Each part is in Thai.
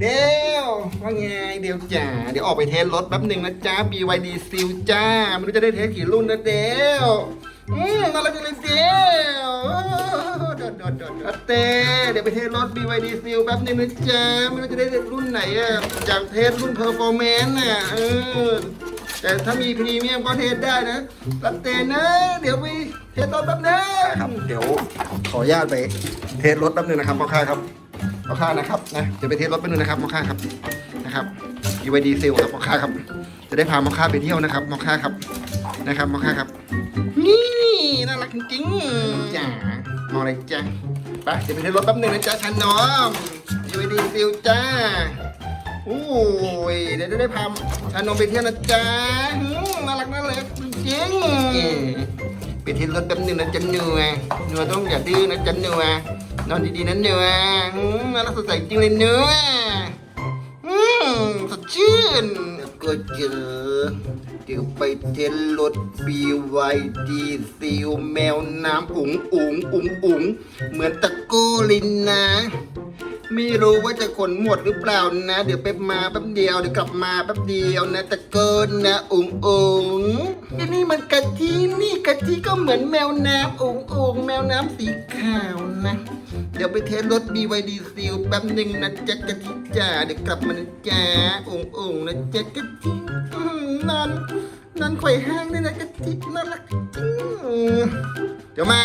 เดี๋ยวว่าไงเดี๋ยวจ๋าเดี๋ยวออกไปเทสรถแป๊บหนึ่งนะจ๊ะ BYD Seal จ้าไม่รู้จะได้เทสกี่รุ่นนะเดี๋ยวอืมน่ารักจังเลยเดี๋ยวโดดโดดโดดโดเต้เดี๋ยวไปเทสรถ BYD Seal แป๊บหนึ่งนะจ๊ะไม่รู้จะได้รุ่นไหนอะอยากเทสรุ่น Performance น่ะเออแต่ถ้ามีพรีเมียมก็เทสได้นะตัดเต้นะ เดี๋ยวไปเทสรถแป๊บนึงครับ เดี๋ยวขออนุญาตไปเทสรถแป๊บนึงนะครับพ่อค้าครับ พ่อค้านะครับนะเดี๋ยวไปเทสรถไปหนึ่งนะครับพ่อค้าครับนะครับยูไวดีเซลครับพ่อค้าครับ จะได้พาพ่อค้าไปเที่ยวนะครับพ่อค้าครับนะครับพ่อค้าครับ นี่น่ารักจริงๆจ้ามองอะไรจ้าไปเดี๋ยวไปเทสรถแป๊บหนึงนะจ๊ะชันน้องยูไวดีเซลจ้าโอ้ยเดี๋ยวจะได้พามชันน้องไปเที่ยวนะจ๊ะอืมน่ารักน่ารักจริงๆไปเทสรถแป๊บหนึงนะจ๊ะเหนื่อยเหนื่อยต้องอย่าดื้อนะจ๊ะเหนื่อย นอนดีๆนะเนื้ออืมน่ารักสดใสจริงเลยเนื้ออืมสดชื่นก็เจอเดี๋ยวไปเทนรถ BYD ซิลแมวน้ำอุ๋งอุ๋งอุ๋งอุ๋งเหมือนตะโกลินนะ ไม่รู้ว่าจะขนหมดหรือเปล่านะ เดี๋ยวไปมาแป๊บเดียวเดี๋ยวกลับมาแป๊บเดียวนะตะเกินนะอุ๋งอุ๋งอันนี่มันกะทิน กที่ก็เหมือนแมวน้ำอุ๋งอุ๋งแมวน้ำสีขาวนะ เดี๋ยวไปเทสรถ BYD Seal แป๊บหนึ่งนะจ๊ะกะทิจ่าเดี๋ยวกลับมานะจ๊ะอุ๋งอุ๋งนะจ๊ะกะทิอืมนอนนอนไขว่ห้างด้วยนะกะทิน่ารักจริงเดี๋ยวมา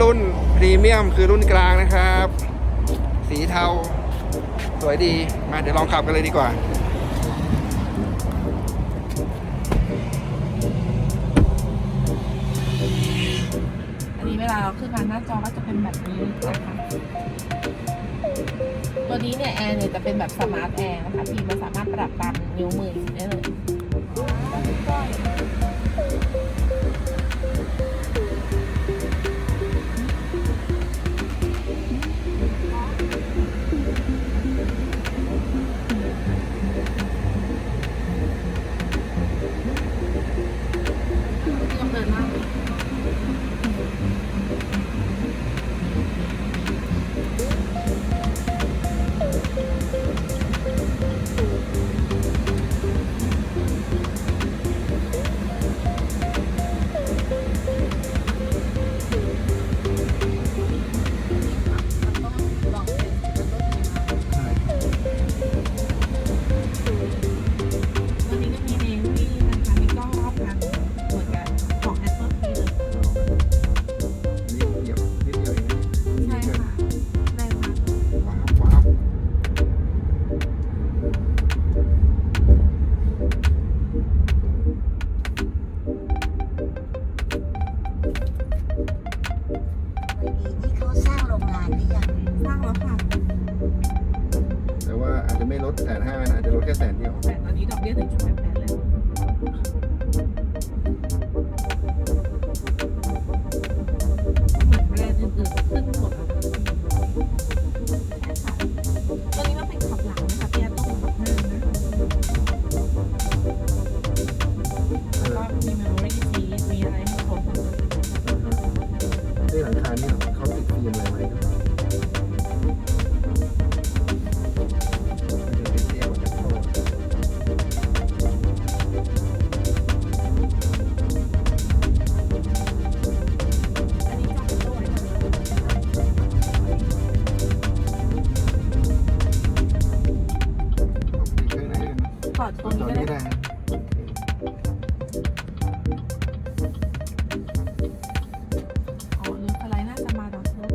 รุ่นพรีเมียมคือรุ่นกลางนะครับ สีเทา สวยดี มาเดี๋ยวลองขับกันเลยดีกว่าอันนี้เวลาเราขึ้นมาหน้าจอก็จะเป็นแบบนี้นะคะตัวนี้เนี่ยแอร์เนี่ยจะเป็นแบบสมาร์ทแอร์นะคะพี่มันสามารถปรับตามนิ้วมือได้เลย จอก็นี้ได้ได้อ๋ออะไรนะจะมาต่อครับ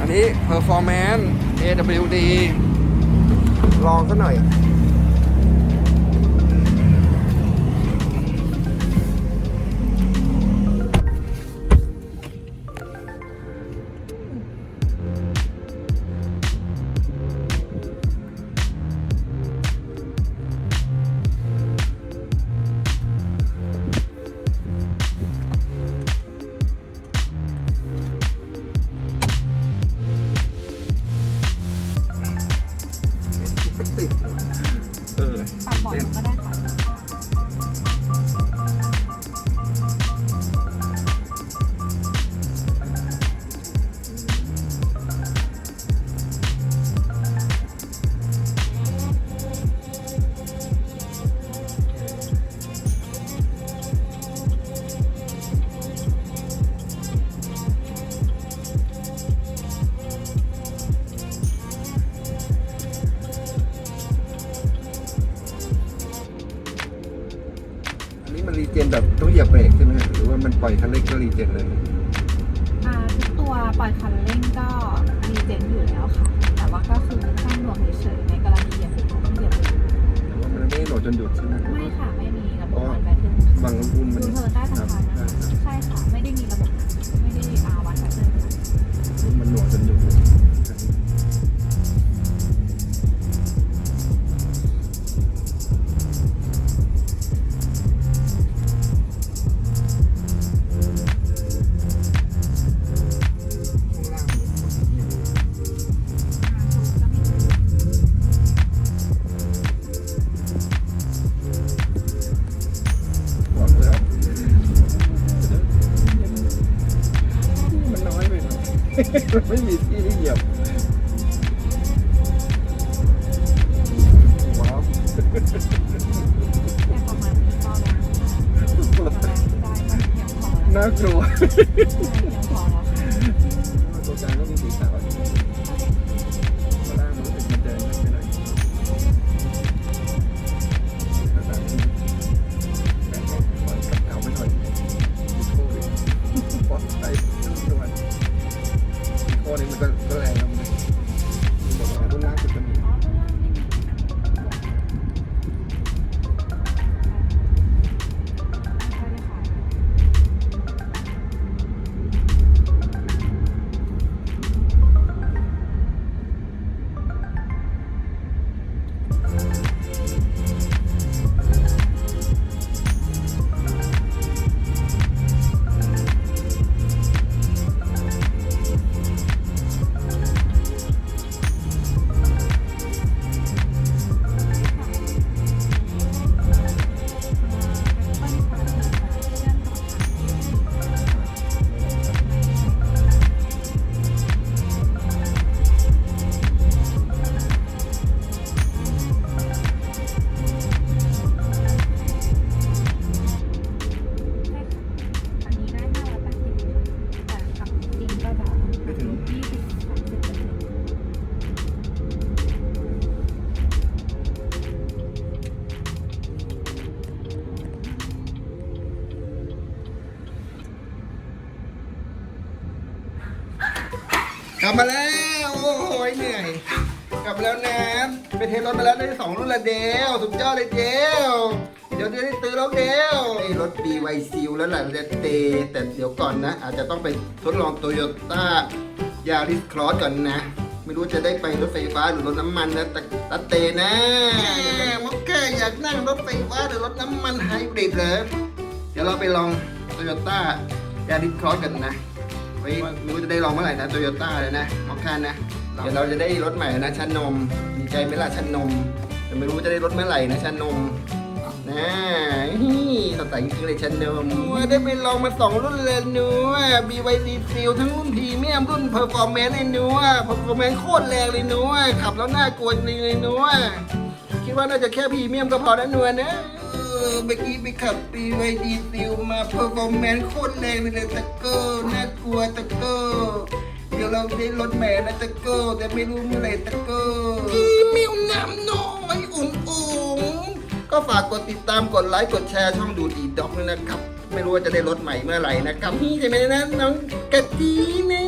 อันนี้ performance AWD ลองซะหน่อย มันรีเจนแบบต้องเหยียบเบรกใช่ไหมฮะหรือว่ามันปล่อยคันเร่งก็รีเจนเลยอ่าทุกตัวปล่อยคันเร่งก็รีเจนอยู่แล้วค่ะ แต่ว่าก็คือข้างหน่วงเฉยๆในกรณีเหยียบเบรกต้องเหยียบเบรกแต่ว่ามันไม่ได้โหลดจนหยุดใช่ไหมไม่ค่ะไม่มีระบบวัดแบตเตอรี่บางรุ่นมันดูเธอใต้สะพานครันะบใช่ค่ะไม่ได้มีระบบ ไม่มีที่ให้เหยียบว้าวแต่ประมาณนี้ก็แล้วได้ก็เพียงพอแล้วน่ากลัวเพี อีโมาแล้ว โอ้โหเหนื่อย กลับมาแล้วนะไปเทสรถมาแล้วได้สองรุ่นละเดียวสุดยอดเลยเดียวเดี๋ยวจะได้ซื้อแล้วเดียวไอ้รถ BY Seal แล้วแหละเรเตแต่เดี๋ยวก่อนนะ อาจจะต้องไปทดลองโตโยต้ายาริสครอสก่อนนะ ไม่รู้จะได้ไปรถไฟฟ้าหรือรถน้ำมันนะแต่ตะเตนะมอกแกอยากนั่งรถไฟฟ้าหรือรถน้ำมันไฮบริดเหรอเดี๋ยวเราไปลองโตโยต้ายาริสครอสกันนะเฮ้ย ไม่รู้จะได้ลองเมื่อไหร่นะโตโยต้าเลยนะมอคค่านะ เดี๋ยวเราจะได้รถใหม่นะชันนมดีใจไหมล่ะชันนมแต่ไม่รู้จะได้รถเมื่อไหร่นะชันนมนะฮิสดใสจริงๆเลยชันนมว่าได้ไปลองมาสองรุ่นเลยหนูอะ BYD Seal ทั้งรุ่นพรีเมียมรุ่นเพอร์ฟอร์แมนซ์เลยหนูอะเพอร์ฟอร์แมนซ์โคตรแรงเลยหนูอะขับแล้วน่ากลัวจริงเลยหนูอะคิดว่าน่าจะแค่พรีเมียมก็พอแล้วหนูนะเอเมื่อกี้ไปขับปีไวดีซิลมาเพอร์ฟอร์แมนซ์โคตรแรงเลยตะโก้น่ากลัวตะโก้เดี๋ยวเราได้รถแม่นะตะโก้แต่ไม่รู้เมื่อไหร่ตะโก้อีเมลน้ำน้อยอุ่นอุ่นก็ฝากกดติดตามกดไลค์กดแชร์ช่องดูดีด็อกด้วยนะครับ ไม่รู้ว่าจะได้รถใหม่เมื่อไหร่นะครับนี่ใช่ไหมนะน้องกะทินะ